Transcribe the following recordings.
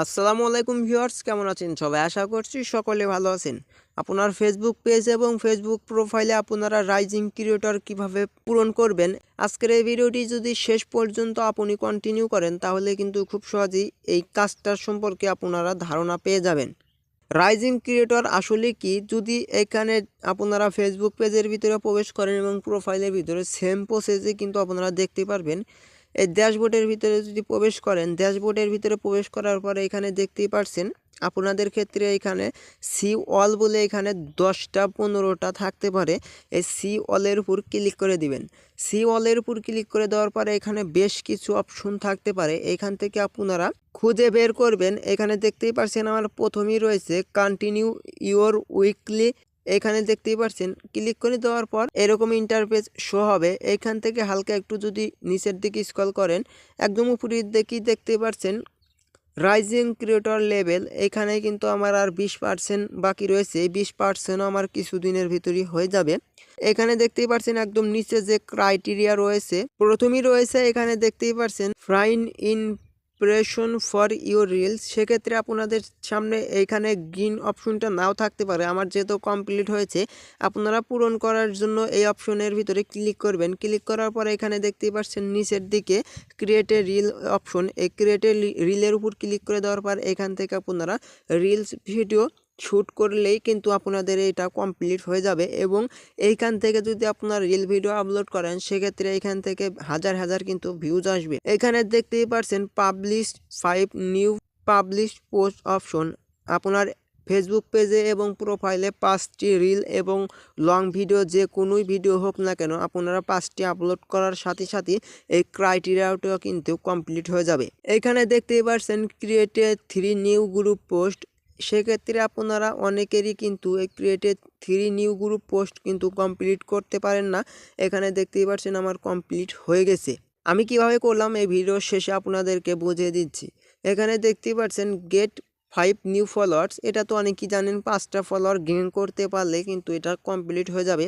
আসসালামু আলাইকুম ভিউয়ার্স, কেমন আছেন সবাই? আশা করছি সকলে ভালো আছেন। আপনার ফেসবুক পেজ এবং ফেসবুক প্রোফাইলে আপনারা রাইজিং ক্রিয়েটর কীভাবে পূরণ করবেন? আজকের এই ভিডিওটি যদি শেষ পর্যন্ত আপনি কন্টিনিউ করেন, তাহলে কিন্তু খুব সহজেই এই কাজটার সম্পর্কে আপনারা ধারণা পেয়ে যাবেন। রাইজিং ক্রিয়েটর আসলে কি? যদি এখানে আপনারা ফেসবুক পেজের ভিতরে প্রবেশ করেন এবং প্রোফাইলের ভিতরে সেম প্রসেসে কিন্তু আপনারা দেখতে পারবেন এই ড্যাশবোর্ডের ভিতরে যদি প্রবেশ করেন, ড্যাশবোর্ডের ভিতরে প্রবেশ করার পরে এখানে দেখতেই পারছেন, আপনাদের ক্ষেত্রে এখানে সি অল বলে এখানে দশটা পনেরোটা থাকতে পারে। এই সি অলের উপর ক্লিক করে দিবেন। সি অলের উপর ক্লিক করে দেওয়ার পরে এখানে বেশ কিছু অপশন থাকতে পারে। এখান থেকে আপনারা খুঁজে বের করবেন। এখানে দেখতেই পারছেন আমার প্রথমেই রয়েছে কন্টিনিউ ইওর উইকলি এখানে দেখতেই পাচ্ছেন ক্লিক করে দেওয়ার পর এরকম ইন্টারফেস শো হবে। এখান থেকে হালকা একটু যদি নিচের দিকে স্ক্রল করেন, একদম উপরের দিকেই দেখতে পাচ্ছেন রাইজিং ক্রিয়েটর লেভেল এখানে কিন্তু আমার আর বিশ পার্সেন্ট বাকি রয়েছে। এই বিশ পার্সেন্টও আমার কিছুদিনের ভিতরই হয়ে যাবে। এখানে দেখতেই পাচ্ছেন একদম নিচে যে ক্রাইটেরিয়া রয়েছে, প্রথমেই রয়েছে এখানে দেখতেই পাচ্ছেন ফ্রাইন impression for your reels সেক্ষেত্রে আপনাদের সামনে এইখানে গ্রিন অপশনটা নাও থাকতে পারে। আমার যেহেতু কমপ্লিট হয়েছে, আপনারা পূরণ করার জন্য এই অপশনের ভিতরে ক্লিক করবেন। ক্লিক করার পরে এখানে দেখতেই পাচ্ছেন নিচের দিকে ক্রিয়েটে রিল অপশন এই ক্রিয়েটে রিলের উপর ক্লিক করে দেওয়ার পর এখান থেকে আপনারা রিলস ভিডিও শ্যুট করলেই কিন্তু আপনাদের এটা কমপ্লিট হয়ে যাবে এবং এইখান থেকে যদি আপনার রিল ভিডিও আপলোড করেন, সেক্ষেত্রে এখান থেকে হাজার হাজার কিন্তু ভিউজ আসবে। এখানে দেখতেই পারছেন publish five new publish post option আপনার ফেসবুক পেজে এবং প্রোফাইলে পাঁচটি রিল এবং লং ভিডিও যে কোনোই ভিডিও হোক না কেন, আপনারা পাঁচটি আপলোড করার সাথে সাথে এই ক্রাইটেরিয়াটাও কিন্তু কমপ্লিট হয়ে যাবে। এখানে দেখতেই পারছেন create three new group post সেক্ষেত্রে আপনারা অনেকেরই কিন্তু এই created three new group post কিন্তু কমপ্লিট করতে পারেন না। এখানে দেখতেই পাচ্ছেন আমার কমপ্লিট হয়ে গেছে। আমি কীভাবে করলাম? এই ভিডিওর শেষে আপনাদেরকে বুঝিয়ে দিচ্ছি। এখানে দেখতেই পাচ্ছেন গেট ফাইভ নিউ ফলোয়ার্স এটা তো অনেকেই জানেন, পাঁচটা ফলোয়ার গেইন করতে পারলে কিন্তু এটা কমপ্লিট হয়ে যাবে।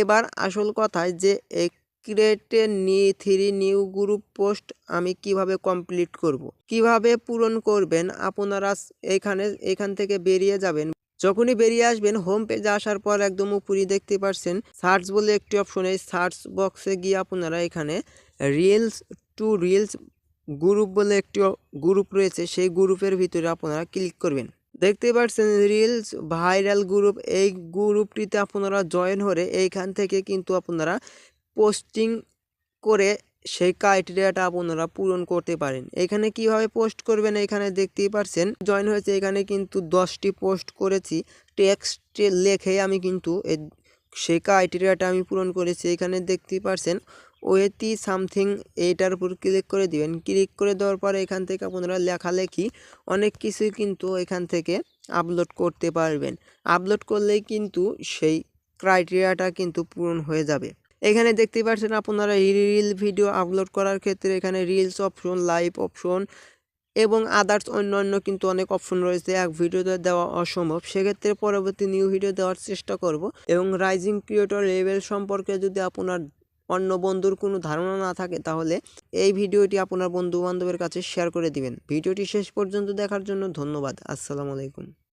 এবার আসল কথায় যে, এই ক্রিয়েটে নি, থ্রি নিউ গ্রুপ পোস্ট আমি কীভাবে কমপ্লিট করব। কীভাবে পূরণ করবেন? আপনারা এখানে, এখান থেকে বেরিয়ে যাবেন। যখনই বেরিয়ে আসবেন হোম পেজে আসার পর একদম উপরেই দেখতে পাচ্ছেন সার্চ বলে একটি অপশন এই সার্চ বক্সে গিয়ে আপনারা এখানে রিলস টু রিলস গ্রুপ বলে একটি গ্রুপ রয়েছে, সেই গ্রুপের ভিতরে আপনারা ক্লিক করবেন। দেখতে পাচ্ছেন রিলস ভাইরাল গ্রুপ এই গ্রুপটিতে আপনারা জয়েন হয়ে এইখান থেকে কিন্তু আপনারা পোস্টিং করে সেই ক্রাইটেরিয়াটা আপনারা পূরণ করতে পারেন। এখানে কীভাবে পোস্ট করবেন এখানে দেখতেই পারছেন, জয়েন হয়েছে এখানে কিন্তু দশটি পোস্ট করেছি। টেক্সটে লেখে আমি কিন্তু সেই ক্রাইটেরিয়াটা আমি পূরণ করেছি। এখানে দেখতেই পারছেন, ওয়েতি সামথিং এইটার উপর ক্লিক করে দিবেন। ক্লিক করে দেওয়ার পরে এখান থেকে আপনারা লেখালেখি অনেক কিছুই কিন্তু এখান থেকে আপলোড করতে পারবেন। আপলোড করলেই কিন্তু সেই ক্রাইটেরিয়াটা কিন্তু পূরণ হয়ে যাবে। এখানে দেখতে পাচ্ছেন আপনারা রিল ভিডিও আপলোড করার ক্ষেত্রে এখানে রিলস অপশন লাইভ অপশন এবং আদার্স অন্যান্য কিন্তু অনেক অপশন রয়েছে। এক ভিডিওতে দেওয়া অসম্ভব। সেক্ষেত্রে পরবর্তী নিউ ভিডিও দেওয়ার চেষ্টা করব এবং রাইজিং ক্রিয়েটর লেভেল সম্পর্কে যদি আপনার অন্য বন্ধুর কোনো ধারণা না থাকে তাহলে এই ভিডিওটি আপনার বন্ধু বান্ধবের কাছে শেয়ার করে দিবেন। ভিডিওটি শেষ পর্যন্ত দেখার জন্য ধন্যবাদ। আসসালামু আলাইকুম।